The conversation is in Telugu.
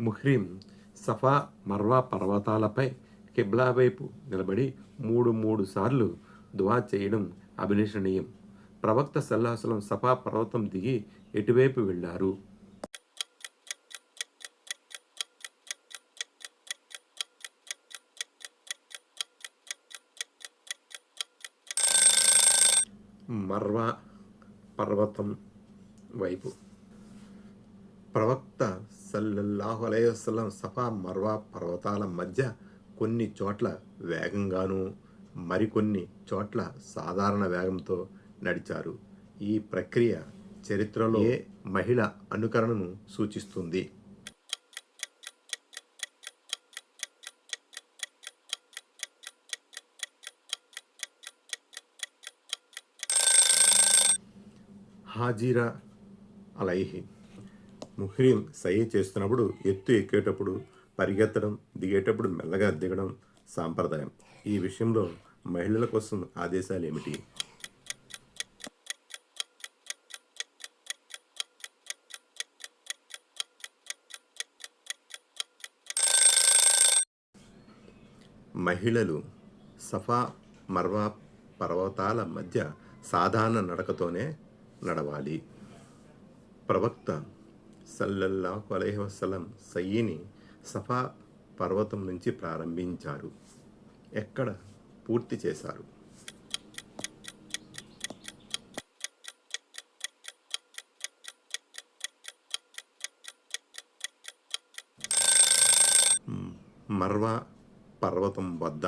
ముహ్రీం సఫా మర్వా పర్వతాలపై కిబ్లా వైపు నిలబడి మూడు మూడు సార్లు దువా చేయడం అభిలషణీయం. ప్రవక్త సల్లాసలం సఫా పర్వతం దిగి ఎటువైపు వెళ్ళారు? మర్వా పర్వతం వైపు ప్రవక్త సల్లల్లాహు అలైవసం సఫా మర్వా పర్వతాల మధ్య కొన్ని చోట్ల వేగంగాను మరికొన్ని చోట్ల సాధారణ వేగంతో నడిచారు. ఈ ప్రక్రియ చరిత్రలో ఏ మహిళ అనుకరణను సూచిస్తుంది? హాజీరా అలైహి ముహ్రీం సై చేస్తున్నప్పుడు ఎత్తు ఎక్కేటప్పుడు పరిగెత్తడం దిగేటప్పుడు మెల్లగా దిగడం సాంప్రదాయం. ఈ విషయంలో మహిళల కోసం ఆదేశాలు ఏమిటి? మహిళలు సఫా మర్వా పర్వతాల మధ్య సాధారణ నడకతోనే నడవాలి. ప్రవక్త సల్లల్లాహు అలహి వసలం సయ్యిని సఫా పర్వతం నుంచి ప్రారంభించారు. ఎక్కడ? పూర్తి చేశారు. మర్వా పర్వతం వద్ద